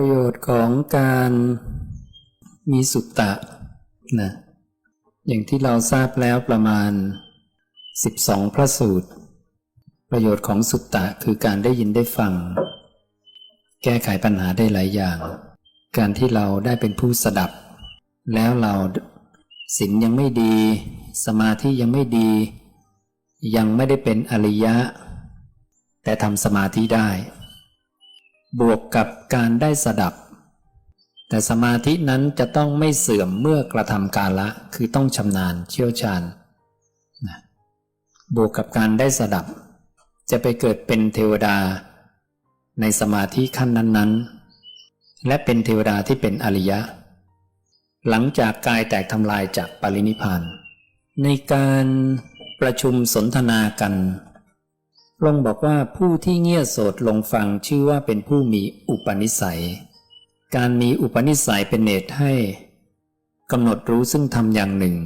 ประโยชน์ของการมีสุตตะนะอย่างที่เราทราบแล้วประมาณ 12 พระสูตร ประโยชน์ของสุตตะคือการได้ยินได้ฟัง แก้ไขปัญหาได้หลายอย่าง การที่เราได้เป็นผู้สดับ แล้วเราศีลยังไม่ดี สมาธิยังไม่ดี ยังไม่ได้เป็นอริยะ แต่ทำสมาธิได้ บวกกับการได้สดับ แต่สมาธินั้นจะต้องไม่เสื่อมเมื่อกระทำกาละ คือต้องชำนาญเชี่ยวชาญนะบวกกับการได้สดับ จะไปเกิดเป็นเทวดา ในสมาธิขั้นนั้น ๆ และเป็นเทวดาที่เป็นอริยะ หลังจากกายแตกทำลายจากปรินิพพานในการประชุมสนทนากัน พระองบอกว่าผู้ที่เงี่ยโสดลงฟังชื่อว่าเป็นผู้มีอุปนิสัย การมีอุปนิสัยเป็นเหตุให้กำหนดรู้ซึ่งทำอย่างหนึ่ง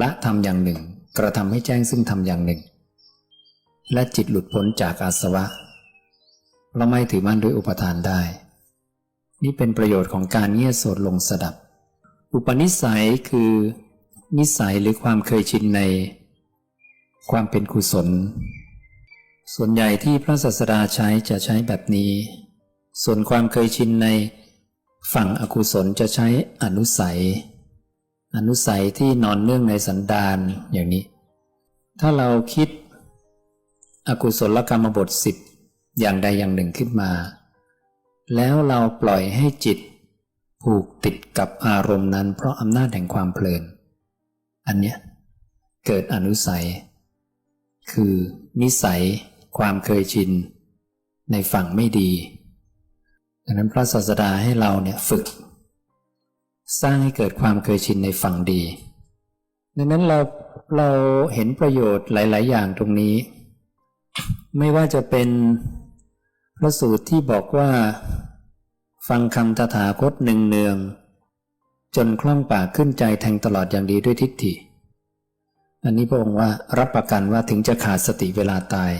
ละทำอย่างหนึ่ง กระทำให้แจ้งซึ่งทำอย่างหนึ่ง และจิตหลุดพ้นจากอาสวะ เราไม่ถือมั่นด้วยอุปทานได้ นี่เป็นประโยชน์ของการเงี่ยโสดลงสดับ อุปนิสัยคือ นิสัยหรือความเคยชินใน ความเป็นกุศล ส่วนใหญ่ที่พระศาสดาใช้จะใช้แบบนี้ ส่วนความเคยชินในฝั่งอกุศลจะใช้อนุสัย อนุสัยที่นอนเนื่องในสันดานอย่างนี้ ถ้าเราคิดอกุศลกรรมบทสิบอย่างใดอย่างหนึ่งขึ้นมา แล้วเราปล่อยให้จิต ผูกติดกับอารมณ์นั้น เพราะอำนาจแห่งความเพลิน อันเนี้ยเกิดอนุสัย คือนิสัย ความเคยชิน ในฝั่งไม่ดี ดังนั้นพระศาสดาให้เราเนี่ยฝึก สร้างให้เกิดความเคยชินในฝั่งดี ดังนั้นเราเราเห็นประโยชน์หลาย ๆ อย่างตรงนี้ ไม่ว่าจะเป็นพระสูตรที่บอกว่า ฟังคำตถาคตหนึ่งเนือง จนคล่องปากขึ้นใจแทงตลอดอย่างดีด้วยทิฏฐิอันนี้พระองค์ว่ารับประกันว่าถึงจะขาดสติเวลาตาย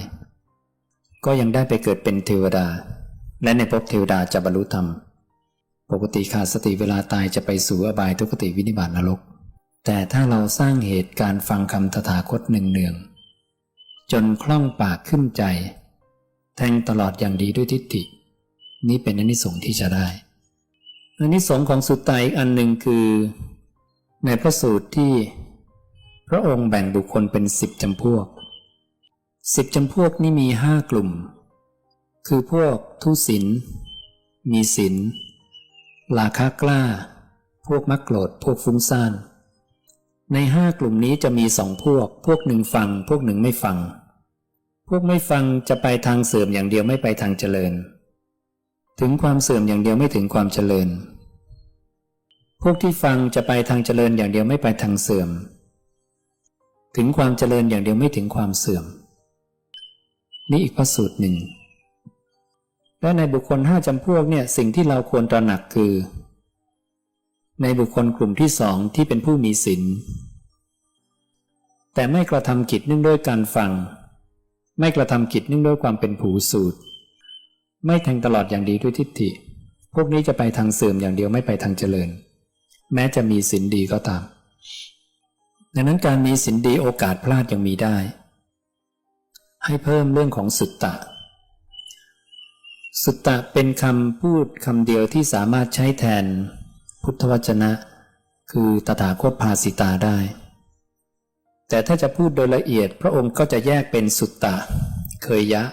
ก็ยังได้ไปเกิดเป็นเทวดา และในภพเทวดาจะบรรลุธรรม ปกติขาดสติเวลาตายจะไปสู่อบายทุกติวินิบาตนรก แต่ถ้าเราสร้างเหตุการฟังคำตถาคตหนึ่งเนือง จนคล่องปากขึ้นใจ แทงตลอดอย่างดีด้วยทิฏฐิ นี่เป็นอนิสงส์ที่จะได้อนิสงส์ของสุตตาอีกอันหนึ่งคือ ในพระสูตรที่ พระองค์แบ่งบุคคลเป็นสิบจำพวก สิบจำพวกนี้มีห้ากลุ่ม คือพวกทุศิน มีศินลาคากล้า พวกมักโกรธพวกฟุ้งซ่าน ในห้ากลุ่มนี้จะมีสองพวก พวกหนึ่งฟัง พวกหนึ่งไม่ฟัง พวกไม่ฟังจะไปทางเสื่อมอย่างเดียวไม่ไปทางเจริญ ถึงความเสื่อมอย่างเดียวไม่ถึงความเจริญ พวกที่ฟังจะไปทางเจริญอย่างเดียวไม่ไปทางเสื่อม ถึงความเจริญอย่างเดียวไม่ถึงความเสื่อม นี่อีกพระสูตรหนึ่ง และในบุคคลห้าจำพวกเนี่ยสิ่งที่เราควรตระหนักคือ ในบุคคลกลุ่มที่สองที่เป็นผู้มีศีลแต่ไม่กระทำกิจเนื่องด้วยการฟัง ไม่กระทำกิจเนื่องด้วยความเป็นผูสูตร ไม่แทงตลอดอย่างดีด้วยทิฏฐิ พวกนี้จะไปทางเสื่อมอย่างเดียวไม่ไปทางเจริญ แม้จะมีศีลดีก็ตามดังนั้นการมีศีลดีโอกาสพลาดยังมีได้ ให้เพิ่มเรื่องของสุตตะ สุตตะเป็นคำพูดคำเดียวที่สามารถใช้แทนพุทธวจนะ คือตถาคตภาสิตาได้ แต่ถ้าจะพูดโดยละเอียดพระองค์ก็จะแยกเป็นสุตตะ เคยยะ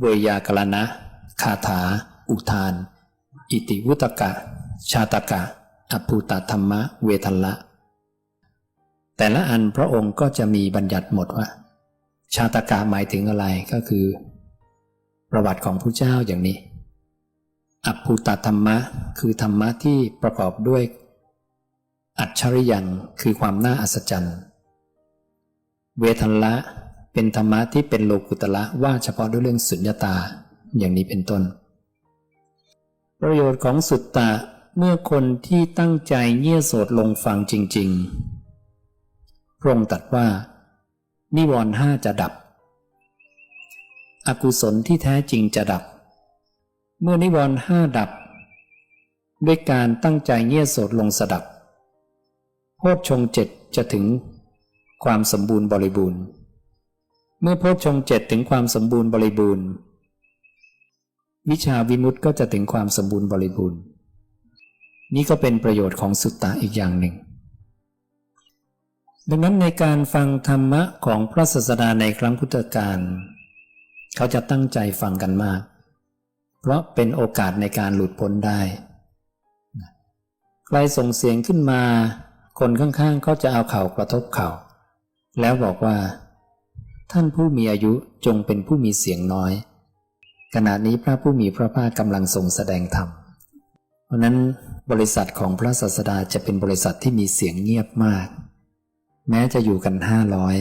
เวยากรณะ คาถา อุทาน อิติวุตกะ ชาตกะ อภูตธรรมะ เวทัลละ แต่ละอันพระองค์ก็จะมีบัญญัติหมดว่า ชาตกะหมายถึงอะไรก็คือ ประวัติของผู้เจ้าอย่างนี้อภูตธรรมะ คือธรรมะที่ประกอบด้วย อัจฉริยังคือความน่าอัศจรรย์ เวทัลละเป็นธรรมะที่เป็นโลกุตละว่าเฉพาะด้วยเรื่องสุญญตาอย่างนี้เป็นต้น ประโยชน์ของสุตตะเมื่อคนที่ตั้งใจเงี่ยโสดลงฟังจริง ๆ พระองค์ตรัสว่า นิวรณ์ห้าจะดับ อกุศลที่แท้จริงจะดับ เมื่อนิวรณ์ห้าดับ ด้วยการตั้งใจเงี่ยโสดลงสดับโพชฌงเจ็ดจะถึงความสมบูรณ์บริบูรณ์ เมื่อโพชฌงเจ็ดถึงความสมบูรณ์บริบูรณ์ วิชาวิมุตติก็จะถึงความสมบูรณ์บริบูรณ์ นี่ก็เป็นประโยชน์ของสุตตะอีกอย่างหนึ่ง ดังนั้นในการฟังธรรมะของพระศาสดาในครั้งพุทธกาลเขาจะตั้งใจฟังกันมาก เพราะเป็นโอกาสในการหลุดพ้นได้ ใครส่งเสียงขึ้นมา คนข้างๆก็จะเอาเข่ากระทบเข่า แล้วบอกว่า ท่านผู้มีอายุจงเป็นผู้มีเสียงน้อย ขณะนี้พระผู้มีพระภาคกำลังทรงแสดงธรรม เพราะนั้นบริษัทของพระศาสดาจะเป็นบริษัทที่มีเสียงเงียบมาก แม้จะอยู่กันห้าร้อย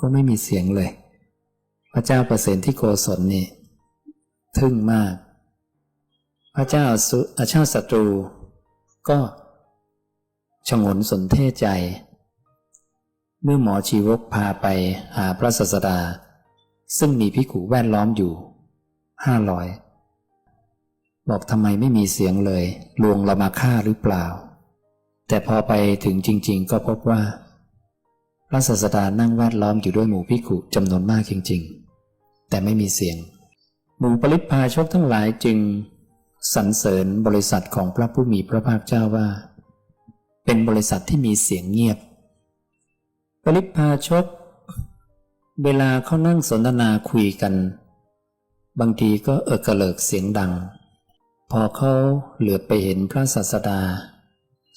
ก็ไม่มีเสียงเลย พระเจ้าเปรตที่โกศลนี่ ทึ่งมาก พระเจ้าสุอาชาติศัตรู ก็ชงนสนเทใจ เมื่อหมอชีวกพาไปหาพระศาสดา ซึ่งมีพิขุแวดล้อมอยู่ห้าร้อยบอกทำไมไม่มีเสียงเลย ลวงเรามาฆ่าหรือเปล่า แต่พอไปถึงจริง ๆ ก็พบว่า พระศาสดานั่งแวดล้อมอยู่ด้วยหมู่พิขุจำนวนมากจริง ๆ แต่ไม่มีเสียง หมู่ปริพาชกทั้งหลายจึงสรรเสริญบริษัทของพระผู้มีพระภาคเจ้าว่า เป็นบริษัทที่มีเสียงเงียบ ปริพาชก เวลาเขานั่งสนทนาคุยกัน บางทีก็เออกระเลิกเสียงดัง พอเขาเหลือบไปเห็นพระศาสดา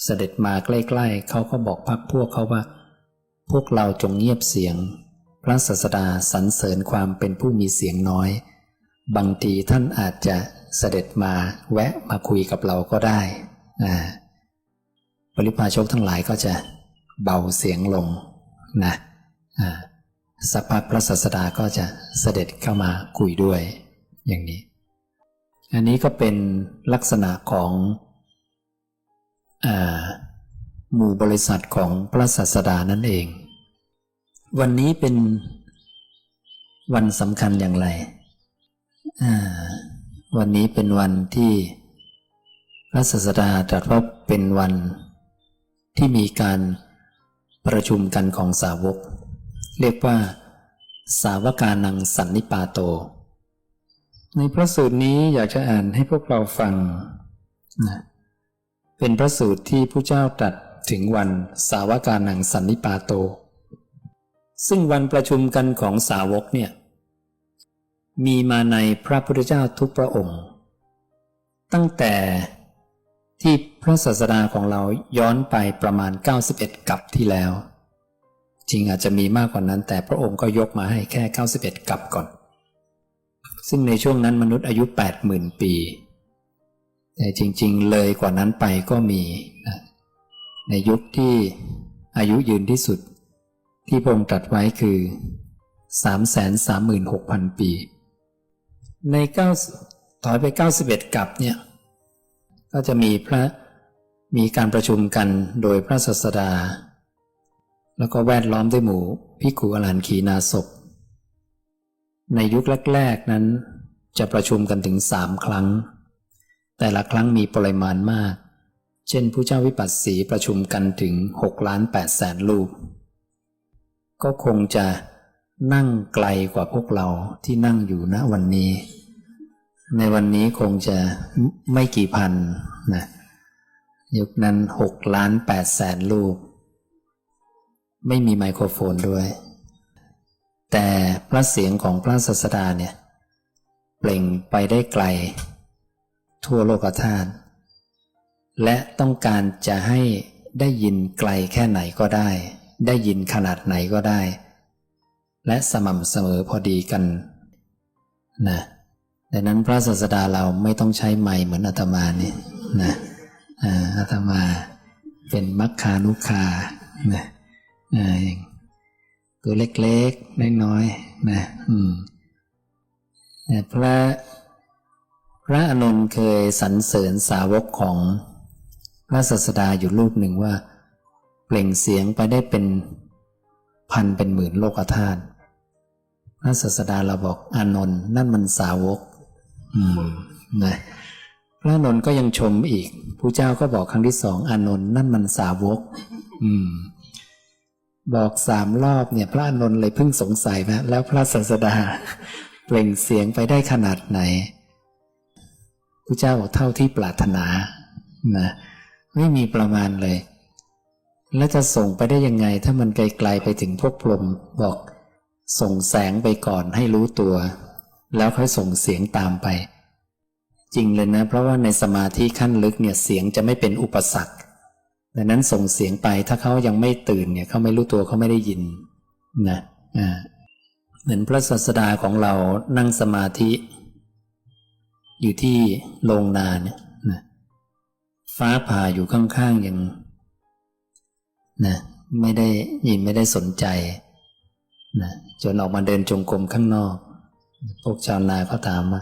เสด็จมาใกล้ ๆ เขาก็บอกพักพวกเขาว่า พวกเราจงเงียบเสียง พระศาสดาสรรเสริญความเป็นผู้มีเสียงน้อย บางทีท่านอาจจะเสด็จมาแวะมาคุยกับเราก็ได้นะปริพาชกทั้งหลายก็จะเบาเสียงลงนะสักพักพระศาสดาก็จะเสด็จเข้ามาคุยด้วย อย่างนี้ อันนี้ก็เป็นลักษณะของอา หมู่บริษัทของพระศาสดานั่นเอง วันนี้เป็นวันสำคัญอย่างไร วันนี้เป็นวันที่พระศาสดาตรัสว่าเป็นวันที่มีการประชุมกันของสาวก เรียกว่า สาวกานังสันนิปาโต ในพระสูตรนี้อยากจะอ่านให้พวกเราฟังนะเป็นพระสูตรที่ผู้เจ้าตรัส ถึงวันสาวกานังสันนิปาโต ซึ่งวันประชุมกันของสาวกเนี่ย มีมาในพระพุทธเจ้าทุกพระองค์ ตั้งแต่ที่พระศาสดาของเราย้อนไปประมาณ 91 กับที่แล้ว จริงอาจจะมีมากกว่านั้น แต่พระองค์ก็ยกมาให้แค่ 91 กับก่อน ซึ่งในช่วงนั้นมนุษย์อายุ 80,000 ปี แต่จริง ๆ เลยกว่านั้นไปก็มีนะ ในยุคที่อายุยืนที่สุด ที่พระองค์ตรัสไว้คือ 336,000 ปี ใน9ถอยไป 91 กับเนี่ย ก็จะมีพระมีการประชุมกันโดยพระศาสดา แล้วก็แวดล้อมด้วยหมู่พิกุอรหันขีนาศพในยุคแรกๆนั้นจะประชุมกันถึงสามครั้ง แต่ละครั้งมีปริมาณมาก เช่นผู้เจ้าวิปัสสีประชุมกันถึง6ล้าน8แสนรูป ก็คงจะนั่งไกลกว่าพวกเราที่นั่งอยู่ณวันนี้ ในวันนี้คงจะไม่กี่พันนะยุคนั้นหกล้านแปดแสนรูปไม่มีไมโครโฟนด้วย แต่พระเสียงของพระศาสดาเนี่ย เปล่งไปได้ไกล ทั่วโลกธาตุ และต้องการจะให้ได้ยินไกลแค่ไหนก็ได้ ได้ยินขนาดไหนก็ได้ และสม่ำเสมอพอดีกันนะดังนั้นพระศาสดาเราไม่ต้องใช้ไม้เหมือนอาตมานี่นะอาตมาเป็นมัคคานุคานะอ่าอย่างตัวเล็กๆน้อยๆนะอืมแต่พระพระอานนเคยสรรเสริญสาวกของ พระศาสดาอยู่รูปหนึ่งว่า เปล่งเสียงไปได้เป็นพันเป็นหมื่นโลกธาตุพระศาสดาเราบอกอานนท์นั่นมันสาวกนะพระอานนท์ก็ยังชมอีกผู้เจ้าก็บอกครั้งที่สองอานนท์นั่นมันสาวก อืม บอกสามรอบเนี่ย พระอานนท์เลยเพิ่งสงสัยว่าแล้วพระศาสดา เปล่งเสียงไปได้ขนาดไหนผู้เจ้าบอกเท่าที่ปรารถนานะ ไม่มีประมาณเลย แล้วจะส่งไปได้ยังไงถ้ามันไกลๆไปถึงพวกพรหมบอก ส่งแสงไปก่อนให้รู้ตัว แล้วค่อยส่งเสียงตามไป จริงเลยนะ เพราะว่าในสมาธิขั้นลึกเนี่ยเสียงจะไม่เป็นอุปสรรคดังนั้นส่งเสียงไปถ้าเขายังไม่ตื่นเนี่ยเขาไม่รู้ตัวเขาไม่ได้ยินนะอ่าเหมือนพระศาสดาของเรานั่งสมาธิ อยู่ที่โรงนาเนี่ย ฟ้าผ่าอยู่ข้างๆยังนะไม่ได้ยินไม่ได้สนใจนะจนออกมาเดินจงกรมข้างนอก พวกชาวนาเขาถามว่า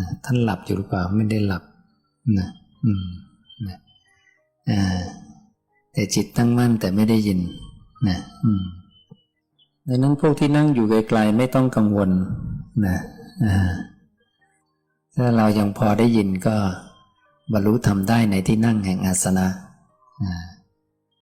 นะท่านหลับอยู่หรือเปล่าไม่ได้หลับนะอืมนะอ่าแต่จิตตั้งมั่นแต่ไม่ได้ยินนะอืมดังนั้นพวกที่นั่งอยู่ไกลๆไม่ต้องกังวลนะอ่าถ้าเรายังพอได้ยินก็ บรรลุทำได้ในที่นั่งแห่งอาสนะ